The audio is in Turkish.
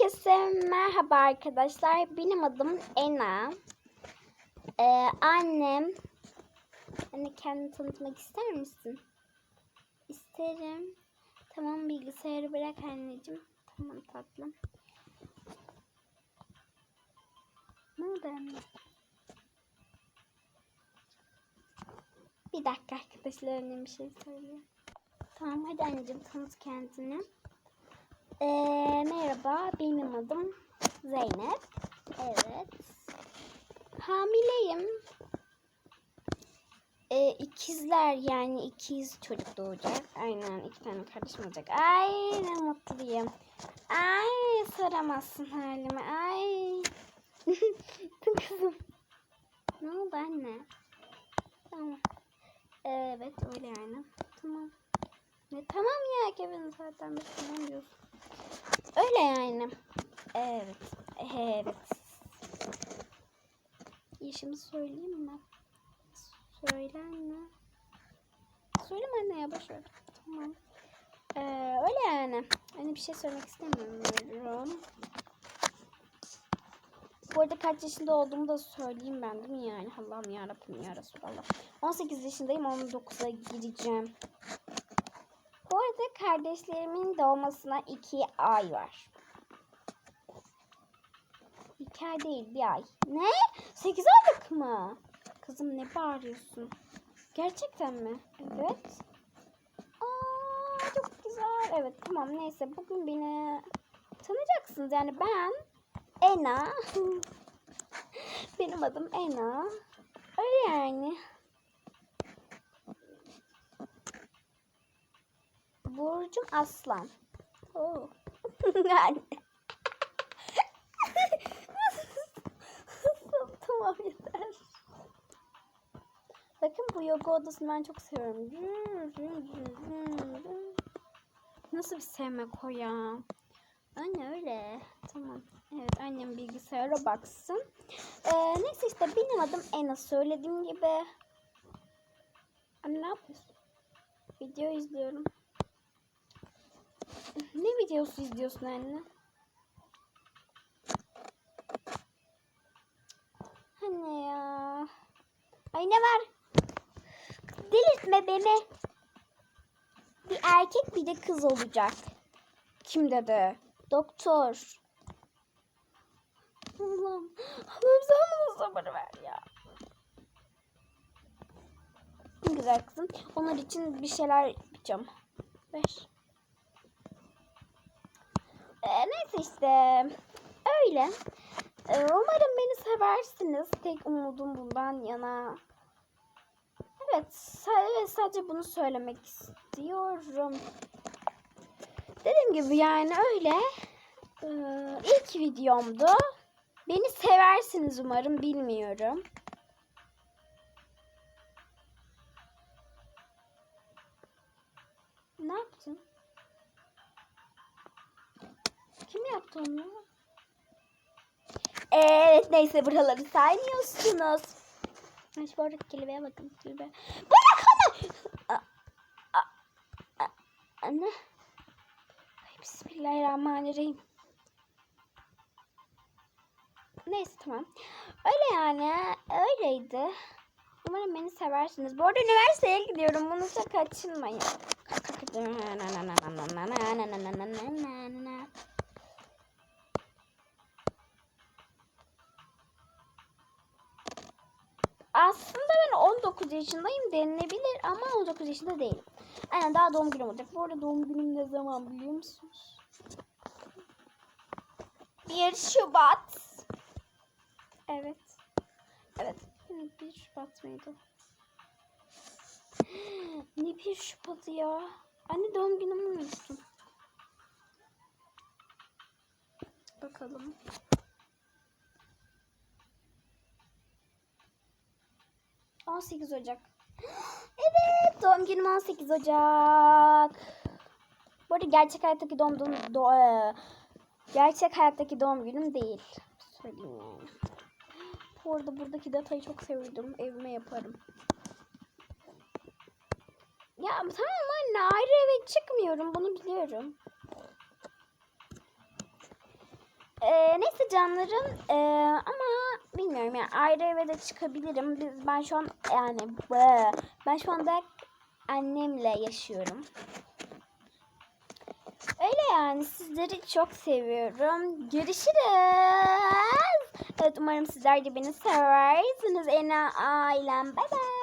Herkese merhaba arkadaşlar. Benim adım Ena. Ee, annem. Anne kendini tanıtmak ister misin? İsterim. Tamam bilgisayarı bırak anneciğim. Tamam tatlım. Ne oldu anne? Bir dakika arkadaşlar annem bir şey söylüyor. Tamam hadi anneciğim tanıt kendini. Ee, merhaba, benim adım Zeynep. Evet. Hamileyim. Ee, ikizler yani ikiz çocuk doğacak. Aynen iki tane kardeşim olacak. Ay ne mutluyum. Ay soramazsın halime. Ay. Kızım. Ne oldu anne? Tamam. Evet öyle yani. Tamam. Ne tamam ya Kevin zaten tamam diyorsun. Öyle yani. Evet. Evet. Yaşımı söyleyeyim mi? Söyle anne. Söyleme anne ya boş ver. Tamam. Ee, öyle yani. Hani bir şey söylemek istemiyorum. Bu arada kaç yaşında olduğumu da söyleyeyim ben değil mi yani? Allah'ım yarabbim ya Resulallah. 18 yaşındayım 19'a gireceğim. Kardeşlerimin doğmasına 2 ay var. 2 ay değil bir ay. Ne? 8 aylık mı? Kızım ne bağırıyorsun? Gerçekten mi? Evet. Aa, çok güzel. Evet tamam neyse bugün beni tanıyacaksınız. Yani ben Ena. Benim adım Ena. Öyle yani. Burcum aslan. Oo. yani. tamam yeter. Bakın bu yoga odasını ben çok seviyorum. Nasıl bir sevmek o ya? Anne öyle. Tamam. Evet annem bilgisayara baksın. Ee, neyse işte benim adım Ena söylediğim gibi. Anne ne yapıyorsun? Video izliyorum. Ne videosu izliyorsun anne? Anne ya. Ay ne var? Delirtme beni. Bir erkek bir de kız olacak. Kim dedi? Doktor. Allah'ım. Allah'ım sen bana sabır ver ya. Güzel kızım. Onlar için bir şeyler yapacağım. Ver. Ee, neyse işte öyle. Ee, umarım beni seversiniz. Tek umudum bundan yana. Evet, sadece, sadece bunu söylemek istiyorum. Dediğim gibi yani öyle. Ee, ilk videomdu. Beni seversiniz umarım, bilmiyorum. Onu? Evet neyse buraları saymıyorsunuz. Ben şu oradaki kelebeğe bakın. Kelebeğe. Bırak onu! Anne. Ay, Bismillahirrahmanirrahim. Neyse tamam. Öyle yani. Öyleydi. Umarım beni seversiniz. Bu arada üniversiteye gidiyorum. Bunu da kaçınmayın. Aslında ben 19 yaşındayım denilebilir ama 19 yaşında değilim. Aynen daha doğum günüm olacak. Bu arada doğum günüm ne zaman biliyor musunuz? 1 Şubat. Evet. Evet. 1 Şubat mıydı? Ne 1 Şubat ya? Anne doğum günümü unuttum. Bakalım. On sekiz Ocak. Evet, doğum günüm 18 Ocak. Bu arada gerçek hayattaki doğum günüm do e, gerçek hayattaki doğum günüm değil. Söyleyeyim yani. Bu arada buradaki detayı çok sevdim. Evime yaparım. Ya tamam anne ayrı eve çıkmıyorum bunu biliyorum. Ee, neyse canlarım ee, ama bilmiyorum yani ayrı eve de çıkabilirim. Biz, ben şu an yani ben şu anda annemle yaşıyorum. Öyle yani sizleri çok seviyorum. Görüşürüz. Evet umarım sizler de beni seversiniz. En ailem. Bye bye.